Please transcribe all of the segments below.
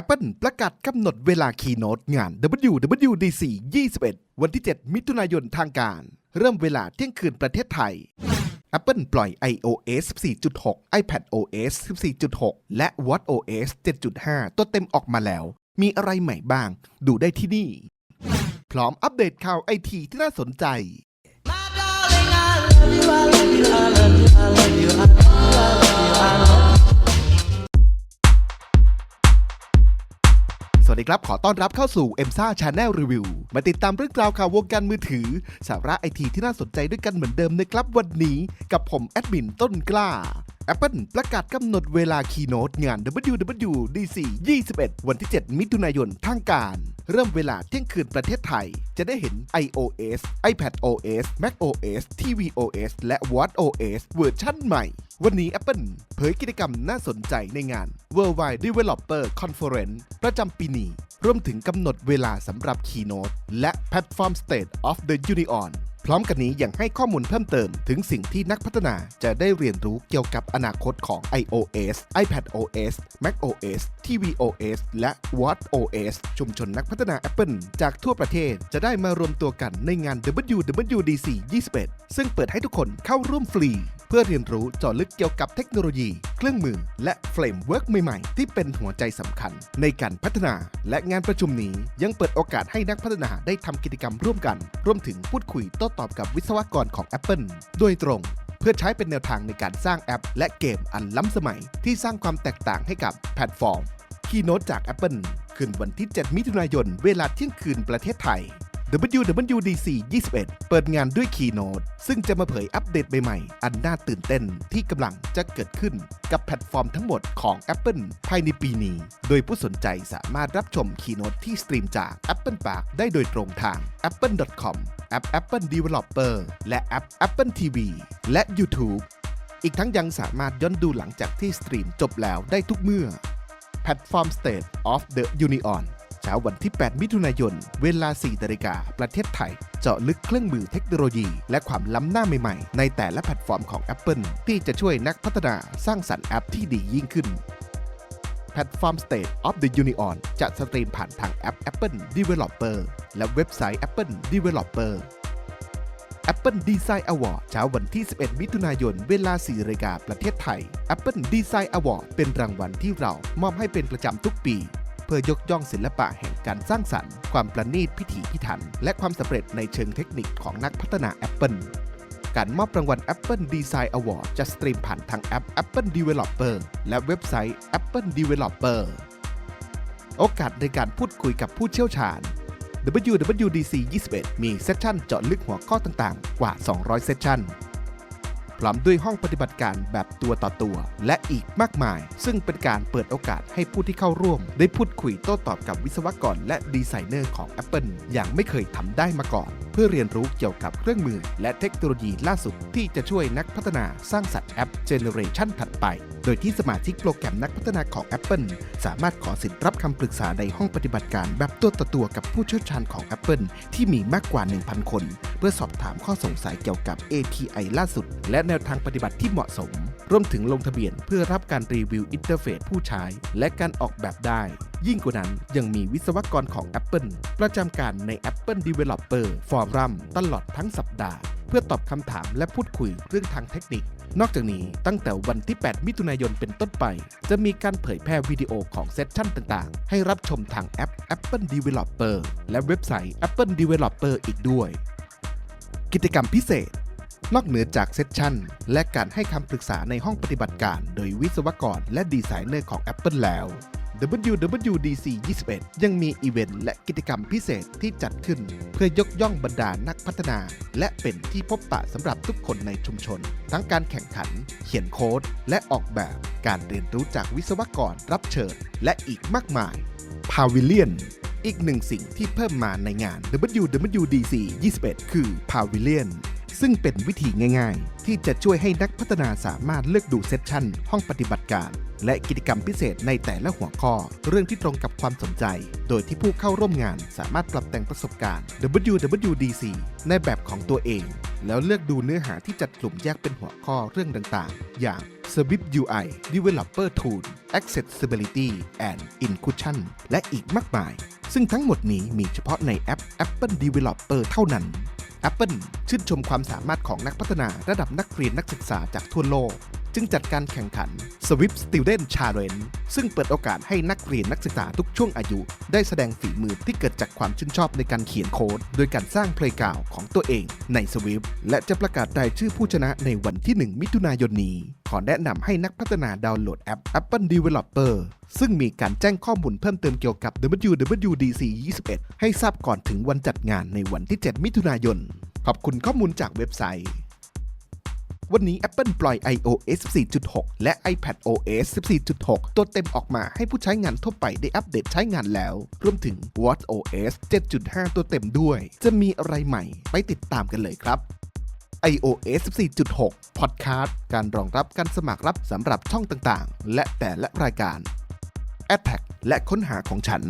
Apple ประกาศกำหนดเวลาคีโนตงาน WWDC 21 วันที่ 7 มิถุนายนทางการ เริ่มเวลาเที่ยงคืนประเทศไทย Apple ปล่อย iOS 14.6 iPadOS 14.6 และ watchOS 7.5 ตัวเต็มออกมาแล้ว มีอะไรใหม่บ้าง ดูได้ที่นี่ พร้อมอัปเดตข่าวไอทีที่น่าสนใจ My darling, I love you, I love you, I love you, I love you, ดีครับ ขอต้อนรับเข้าสู่ e m s a Channel Review มาติดตามเรื่องราวข่าววงการมือถือ สาระไอทีที่น่าสนใจด้วยกันเหมือนเดิมนะครับวันนี้กับผมแอดมินต้นกล้า Apple ประกาศกำหนดเวลาคีโนตงาน WWDC 21 วันที่ 7 มิถุนายนทางการ เริ่มเวลาเที่ยงคืนประเทศไทย จะได้เห็น iOS iPadOS macOS tvOS และ watchOS เวอร์ชั่นใหม่ วันนี้ Apple เผยกิจกรรมน่าสนใจในงาน Worldwide Developer Conference ประจำปีนี้ รวมถึงกำหนดเวลาสำหรับ Keynote และ Platform State of the Union พร้อมกันนี้ยังให้ข้อมูลเพิ่มเติมถึงสิ่งที่นักพัฒนาจะได้เรียนรู้เกี่ยวกับอนาคตของ iOS iPadOS macOS tvOS และ watchOS ชุมชนนักพัฒนา Apple จากทั่วประเทศจะได้มารวมตัวกันในงาน WWDC 21 ซึ่งเปิดให้ทุกคนเข้าร่วมฟรี เพื่อเรียนรู้เจาะลึกเกี่ยวกับเทคโนโลยี เครื่องมือ และเฟรมเวิร์กใหม่ๆ ที่เป็นหัวใจสำคัญ ในการพัฒนา และงานประชุมนี้ยังเปิดโอกาสให้นักพัฒนาได้ทำกิจกรรมร่วมกัน รวมถึงพูดคุยโต้ตอบกับวิศวกรของ Apple โดยตรงเพื่อใช้เป็นแนวทางในการสร้างแอป และเกมอันล้ำสมัย ที่สร้างความแตกต่างให้กับแพลตฟอร์มคีโนตจาก Apple ขึ้นวันที่ 7 มิถุนายน เวลาเที่ยงคืนประเทศไทย WWDC 21 เปิดงานด้วย Keynote ซึ่งจะมาเผยอัปเดตใหม่ๆ อันน่าตื่นเต้นที่กำลังจะเกิดขึ้นกับแพลตฟอร์มทั้งหมดของ Apple ภายในปีนี้ โดยผู้สนใจสามารถรับชม Keynote ที่สตรีมจาก Apple Park ได้โดยตรงทาง apple.com แอป Apple Developer และแอป Apple TV และ YouTube อีกทั้งยังสามารถย้อนดูหลังจากที่สตรีมจบแล้วได้ทุกเมื่อแพลตฟอร์ม State of the Union เช้าวันที่ 8 มิถุนายน เวลา 4นาฬิกาประเทศไทย เจาะลึกเครื่องมือเทคโนโลยี และความล้ำหน้าใหม่ๆ ในแต่ละแพลตฟอร์มของ Apple ที่จะช่วยนักพัฒนาสร้างสรรค์แอปที่ดียิ่งขึ้นแพลตฟอร์ม State of the Union จะสตรีมผ่านทางแอป Apple Developer และเว็บไซต์ Apple Developer Apple Design Award เช้าวันที่ 11 มิถุนายน เวลา 4นาฬิกาประเทศไทย Apple Design Award เป็นรางวัลที่เรามอบให้เป็นประจำทุกปี เพื่อยกย่องศิลปะแห่งการสร้างสรรค์ ความประณีตพิถีพิถัน และความสำเร็จในเชิงเทคนิคของนักพัฒนา Apple การมอบรางวัล Apple Design Award จะสตรีมผ่านทางแอป Apple Developer และเว็บไซต์ Apple Developer โอกาสในการพูดคุยกับผู้เชี่ยวชาญ WWDC 21 มีเซสชั่นเจาะลึกหัวข้อต่างๆ กว่า 200 เซสชั่น พร้อมด้วยห้องปฏิบัติการแบบตัวต่อตัว และอีกมากมาย ซึ่งเป็นการเปิดโอกาสให้ผู้ที่เข้าร่วม ได้พูดคุยโต้ตอบกับวิศวกรและดีไซเนอร์ของ Apple อย่างไม่เคยทำได้มาก่อน พื่อเรียนรู้เกี่ยวกับเครื่องมือ และเทคโนโลยีล่าสุดที่จะช่วยนักพัฒนาสร้างสรรค์แอปเจเนอเรชันถัดไป โดยที่สมาชิกโปรแกรมนักพัฒนาของ Apple สามารถขอสิทธิ์รับคำปรึกษาในห้องปฏิบัติการแบบตัวต่อตัวกับผู้เชี่ยวชาญของ Apple ที่มีมากกว่า 1,000 คน เพื่อสอบถามข้อสงสัยเกี่ยวกับ API ล่าสุด และแนวทางปฏิบัติที่เหมาะสมรวมถึงลงทะเบียนเพื่อรับการรีวิวอินเทอร์เฟซผู้ใช้ และการออกแบบได้ยิ่งกว่านั้นยังมีวิศวกรของ Apple ประจำการใน Apple Developer Forum ตลอดทั้งสัปดาห์ เพื่อตอบคำถามและพูดคุยเรื่องทางเทคนิคนอกจากนี้ตั้งแต่วันที่ 8 มิถุนายนเป็นต้นไป จะมีการเผยแพร่วิดีโอของเซสชั่นต่างๆ ให้รับชมทางแอป Apple Developer และเว็บไซต์ Apple Developer อีกด้วย กิจกรรมพิเศษ นอกเหนือจากเซสชั่น และการให้คำปรึกษาในห้องปฏิบัติการ โดยวิศวกรและดีไซเนอร์ของ Apple แล้ว WWDC 21 ยังมีอีเวนต์และกิจกรรมพิเศษที่จัดขึ้น เพื่อยกย่องบรรดานักพัฒนา และเป็นที่พบปะสำหรับทุกคนในชุมชน ทั้งการแข่งขัน เขียนโค้ด และออกแบบ การเรียนรู้จากวิศวกรรับเชิญ และอีกมากมาย Pavilion อีกหนึ่งสิ่งที่เพิ่มมาในงาน WWDC 21 คือ Pavilion ซึ่งเป็นวิธีง่าย ๆ ที่จะช่วยให้นักพัฒนาสามารถเลือกดูเซสชั่น ห้องปฏิบัติการ และกิจกรรมพิเศษในแต่ละหัวข้อ เรื่องที่ตรงกับความสนใจ โดยที่ผู้เข้าร่วมงานสามารถปรับแต่งประสบการณ์ WWDC ในแบบของตัวเอง แล้วเลือกดูเนื้อหาที่จัดกลุ่มแยกเป็นหัวข้อเรื่องต่างๆ อย่าง Swift UI Developer Tool accessibility and inclusion และอีกมากมาย ซึ่งทั้งหมดนี้มีเฉพาะในแอป Apple Developer เท่านั้น Apple ชื่นชมความสามารถของนักพัฒนาระดับนักเรียนนักศึกษาจากทั่วโลก จึงจัดการแข่งขัน Swift Student Challenge ซึ่งเปิดโอกาสให้นักเรียนนักศึกษาทุกช่วงอายุ ได้แสดงฝีมือที่เกิดจากความชื่นชอบในการเขียนโค้ด โดยการสร้างเพลงกล่าวของตัวเองใน Swift และจะประกาศรายชื่อผู้ชนะในวันที่ 1 มิถุนายนนี้ ขอแนะนำให้นักพัฒนาดาวน์โหลดแอป Apple Developer ซึ่งมีการแจ้งข้อมูลเพิ่มเติมเกี่ยวกับ WWDC 21 ให้ทราบก่อนถึงวันจัดงานในวันที่ 7 มิถุนายน ขอบคุณข้อมูลจากเว็บไซต์ วันนี้ Apple ปล่อย iOS 14.6 และ iPad OS 14.6 ตัวเต็มออกมาให้ผู้ใช้งานทั่วไปได้อัปเดตใช้งานแล้ว รวมถึง watchOS 7.5 ตัวเต็มด้วย จะมีอะไรใหม่ไปติดตามกันเลยครับ iOS 14.6 Podcast การรองรับการสมัครรับสำหรับช่องต่างๆ และแต่ละรายการ a t t a c และค้นหาของฉัน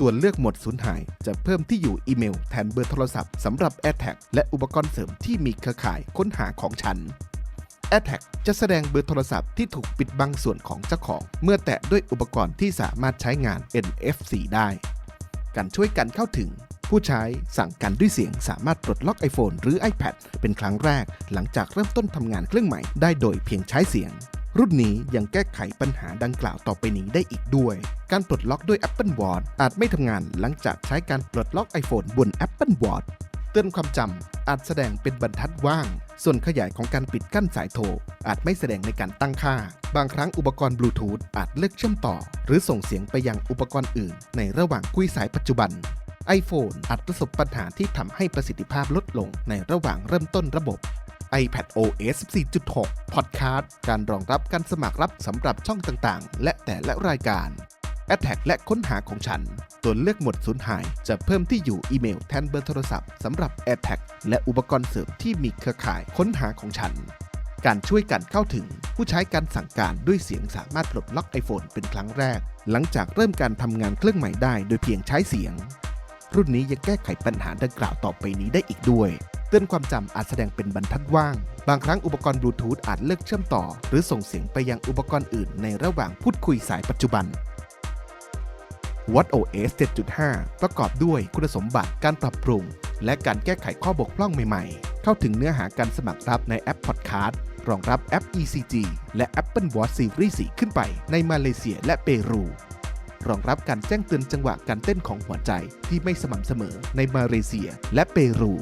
ตัวเลือกหมดสูญหาย จะเพิ่มที่อยู่อีเมลแทนเบอร์โทรศัพท์สำหรับ a t t a c และอุปกรณ์เสริมที่มีเครือข่ายค้นหาของฉัน a t t a c จะแสดงเบอร์โทรศัพท์ที่ถูกปิดบังส่วนของเจ้าของ เมื่อแตะด้วยอุปกรณ์ที่สามารถใช้งาน NFC ได้ การช่วยกันเข้าถึง ผู้ใช้สั่งการด้วยเสียงสามารถปลดล็อก iPhone หรือ iPad เป็นครั้งแรก หลังจากเริ่มต้นทำงานเครื่องใหม่ได้โดยเพียงใช้เสียง รุ่นนี้ยังแก้ไขปัญหาดังกล่าวต่อไปนี้ได้อีกด้วย การปลดล็อกด้วย Apple Watch อาจไม่ทำงานหลังจากใช้การปลดล็อก iPhone บน Apple Watch เตือนความจำอาจแสดงเป็นบรรทัดว่าง ส่วนขยายของการปิดกั้นสายโทร อาจไม่แสดงในการตั้งค่า บางครั้งอุปกรณ์บลูทูธอาจเลือกเชื่อมต่อ หรือส่งเสียงไปยังอุปกรณ์อื่น ในระหว่างคุยสายปัจจุบัน iPhone อาจประสบปัญหาที่ทำให้ประสิทธิภาพลดลงในระหว่างเริ่มต้นระบบ iPad OS 14.6 Podcast การรองรับการสมัครรับสำหรับช่องต่างๆ และแต่ละรายการ a t t a c และค้นหาของฉัน ตัวเลือกหมดสูญหาย จะเพิ่มที่อยู่อีเมลแทนเบอร์โทรศัพท์สำหรับ a t t a c และอุปกรณ์เสริมที่มีเครือข่ายค้นหาของฉัน การช่วยกันเข้าถึง ผู้ใช้การสั่งการด้วยเสียงสามารถปลดล็อก iPhone เป็นครั้งแรก หลังจากเริ่มการทำงานเครื่องใหม่ได้โดยเพียงใช้เสียง รุ่นนี้ยังแก้ไขปัญหาดังกล่าวต่อไปนี้ได้อีกด้วย เตือนความจำอาจแสดงเป็นบรรทัดว่าง บางครั้งอุปกรณ์บลูทูธอาจเลิกเชื่อมต่อ หรือส่งเสียงไปยังอุปกรณ์อื่นในระหว่างพูดคุยสายปัจจุบัน watchOS 7.5 ประกอบด้วยคุณสมบัติการปรับปรุง และการแก้ไขข้อบกพร่องใหม่ๆ เข้าถึงเนื้อหาการสมัครรับในแอป Podcast รองรับแอป ECG และ Apple Watch Series 4ขึ้นไปในมาเลเซียและเปรู รองรับการแจ้งเตือนจังหวะการเต้นของหัวใจที่ไม่สม่ำเสมอในมาเลเซียและเปรู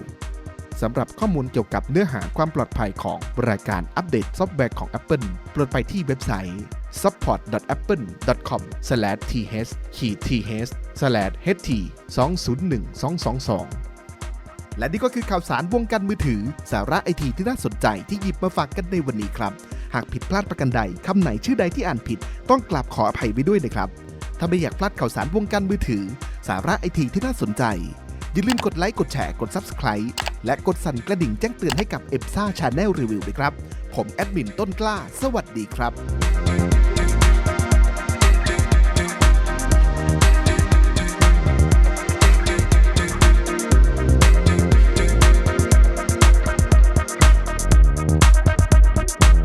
สำหรับข้อมูลเกี่ยวกับเนื้อหาความปลอดภัยของรายการอัปเดตซอฟต์แวร์ของ Apple โปรดไปที่เว็บไซต์ support.apple.com/th/ht2012222 และนี่ก็คือข่าวสารวงการมือถือ สาระไอทีที่น่าสนใจที่หยิบมาฝากกันในวันนี้ครับ หากผิดพลาดประกันใดคำไหนชื่อใดที่อ่านผิด ต้องกราบขออภัยไว้ด้วยนะครับ ถ้าไม่อยากพลาดข่าวสารวงการมือถือ สาระไอทีที่น่าสนใจ อย่าลืมกดไลค์ กดแชร์ กด Subscribe และกดสั่นกระดิ่งแจ้งเตือนให้กับ e p s a Channel Review ด้วยครับ ผมแอดมินต้นกล้า สวัสดีครับ